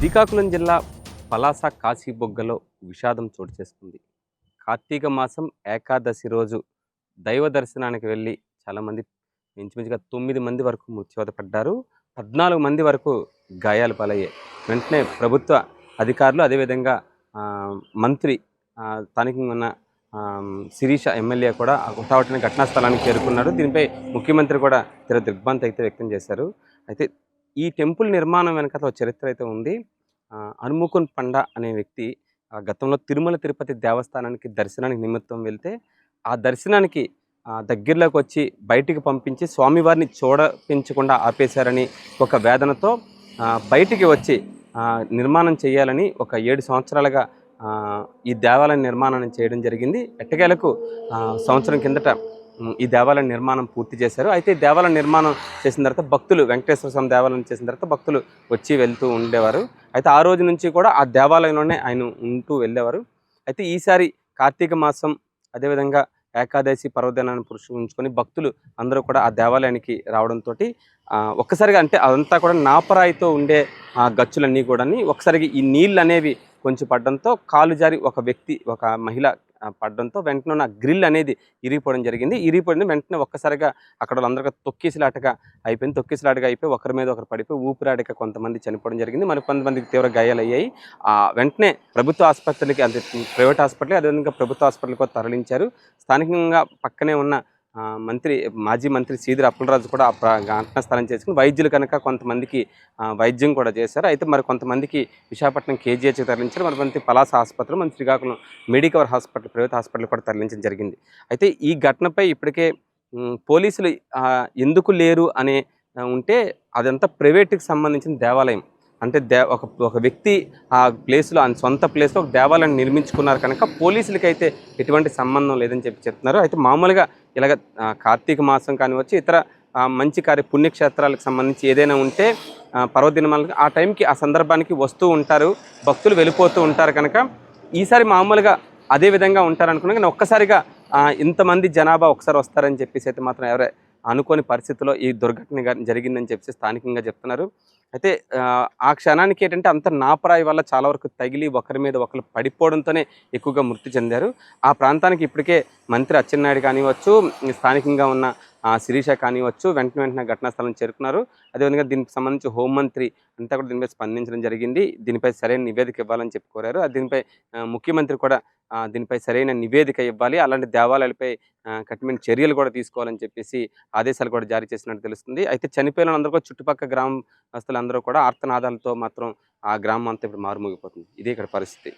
శ్రీకాకుళం జిల్లా పలాస కాశీబొగ్గలో విషాదం చోటు చేసుకుంది. కార్తీక మాసం ఏకాదశి రోజు దైవ దర్శనానికి వెళ్ళి చాలామంది ఇంచుమించుగా తొమ్మిది మంది వరకు మృత్యువత పడ్డారు. పద్నాలుగు మంది వరకు గాయాలు పాలయ్యాయి. వెంటనే ప్రభుత్వ అధికారులు అదేవిధంగా మంత్రి స్థానికంగా ఉన్న శిరీష ఎమ్మెల్యే కూడా హుటాహుటిన ఘటనా స్థలానికి చేరుకున్నారు దీనిపై ముఖ్యమంత్రి కూడా తీవ్ర దిగ్భ్రాంతి అయితే వ్యక్తం చేశారు. అయితే ఈ టెంపుల్ నిర్మాణం వెనకాల ఒక చరిత్ర అయితే ఉంది. ఆ, హనుముకున్ పండ అనే వ్యక్తి ఆ, గతంలో తిరుమల తిరుపతి దేవస్థానానికి దర్శనానికి నిమిత్తం వెళ్తే ఆ దర్శనానికి దగ్గరలోకి వచ్చి బయటికి పంపించి స్వామివారిని చూడపించకుండా ఆపేశారని ఒక వేదనతో బయటికి వచ్చి నిర్మాణం చేయాలని ఒక ఏడు సంవత్సరాలుగా ఈ దేవాలయం నిర్మాణాన్ని చేయడం జరిగింది. ఎట్టకేలకు సంవత్సరం కిందట ఈ దేవాలయం నిర్మాణం పూర్తి చేశారు. అయితే ఈ దేవాలయం నిర్మాణం చేసిన తర్వాత భక్తులు వెంకటేశ్వర స్వామి దేవాలయం చేసిన తర్వాత భక్తులు వచ్చి వెళ్తూ ఉండేవారు. అయితే ఆ రోజు నుంచి కూడా ఆ దేవాలయంలోనే ఆయన ఉంటూ వెళ్ళేవారు. అయితే ఈసారి కార్తీక మాసం అదేవిధంగా ఏకాదశి పర్వదినాన్ని పురుషుంచుకొని భక్తులు అందరూ కూడా ఆ దేవాలయానికి రావడంతో ఒక్కసారిగా అంటే అదంతా కూడా నాపరాయితో ఉండే ఆ గచ్చులన్నీ కూడా ఒకసారిగా ఈ నీళ్ళు అనేవి కొంచెం పడడంతో కాలు జారి ఒక వ్యక్తి ఒక మహిళ పడడంతో వెంటనే ఉన్న గ్రిల్ అనేది ఇరిగిపోవడం జరిగింది. ఇరిగిపోయింది. వెంటనే ఒక్కసారిగా అక్కడ వాళ్ళందరికీ తొక్కిసలాటగా అయిపోయింది. తొక్కిసలాటగా అయిపోయి ఒకరి మీద ఒకరు పడిపోయి ఊపిరాడక కొంతమంది చనిపోవడం జరిగింది. మరి కొంతమందికి తీవ్ర గాయాలు అయ్యాయి. ఆ, వెంటనే ప్రభుత్వ ఆసుపత్రికి అంటే ప్రైవేట్ హాస్పిటల్ అదేవిధంగా ప్రభుత్వ హాస్పిటల్కి తరలించారు. స్థానికంగా పక్కనే ఉన్న మంత్రి మాజీ మంత్రి సీదిరి అప్పులరాజు కూడా ఘటనా స్థలం చేసుకుని వైద్యులు కనుక కొంతమందికి వైద్యం కూడా చేశారు. అయితే మరి కొంతమందికి విశాఖపట్నం కేజీహెచ్ తరలించారు. మరి పలాస ఆసుపత్రులు మన Srikakulam Medicover hospital private hospital కూడా తరలించడం జరిగింది. అయితే ఈ ఘటనపై ఇప్పటికే పోలీసులు ఎందుకు లేరు అనే ఉంటే అదంతా ప్రైవేట్కి సంబంధించిన దేవాలయం. అంటే దే ఒక ఒక వ్యక్తి ఆ ప్లేస్లో ఆయన సొంత ప్లేస్లో ఒక దేవాలయం నిర్మించుకున్నారు కనుక పోలీసులకి అయితే ఎటువంటి సంబంధం లేదని చెప్పి చెప్తున్నారు. అయితే మామూలుగా ఇలాగ కార్తీక మాసం కానివచ్చు ఇతర మంచి కార్య పుణ్యక్షేత్రాలకు సంబంధించి ఏదైనా ఉంటే పర్వదినమాలకు ఆ టైంకి ఆ సందర్భానికి వస్తూ ఉంటారు భక్తులు వెళ్ళిపోతూ ఉంటారు కనుక ఈసారి మామూలుగా అదే విధంగా ఉంటారనుకున్నా కానీ ఒక్కసారిగా ఇంతమంది జనాభా ఒకసారి వస్తారని చెప్పేసి అయితే మాత్రం ఎవరే అనుకోని పరిస్థితిలో ఈ దుర్ఘటన జరిగిందని చెప్పి స్థానికంగా చెప్తున్నారు. అయితే ఆ, క్షణానికి ఏంటంటే అంత నాపరాయి వల్ల చాలా వరకు తగిలి ఒకరి మీద ఒకరు పడిపోవడంతోనే ఎక్కువగా మృతి చెందారు. ఆ ప్రాంతానికి ఇప్పటికే మంత్రి అచ్చెన్నాయుడు కానివచ్చు స్థానికంగా ఉన్న శిరీష కానివచ్చు వెంటనే వెంటనే ఘటనా స్థలం చేరుకున్నారు. అదేవిధంగా దీనికి సంబంధించి హోంమంత్రి అంతా కూడా దీనిపై స్పందించడం జరిగింది. దీనిపై సరైన నివేదిక ఇవ్వాలని చెప్పి కోరారు. దీనిపై ముఖ్యమంత్రి కూడా దీనిపై సరైన నివేదిక ఇవ్వాలి. అలాంటి దేవాలయాలపై ఆ, కఠినమైన చర్యలు కూడా తీసుకోవాలని చెప్పేసి ఆదేశాలు కూడా జారీ చేసినట్టు తెలుస్తుంది. అయితే చనిపోయిన అందరూ కూడా చుట్టుపక్కల గ్రామస్తులందరూ కూడా ఆర్తనాదాలతో మాత్రం ఆ గ్రామం అంతా ఇప్పుడు మారుమోగిపోతుంది. ఇదే ఇక్కడ పరిస్థితి.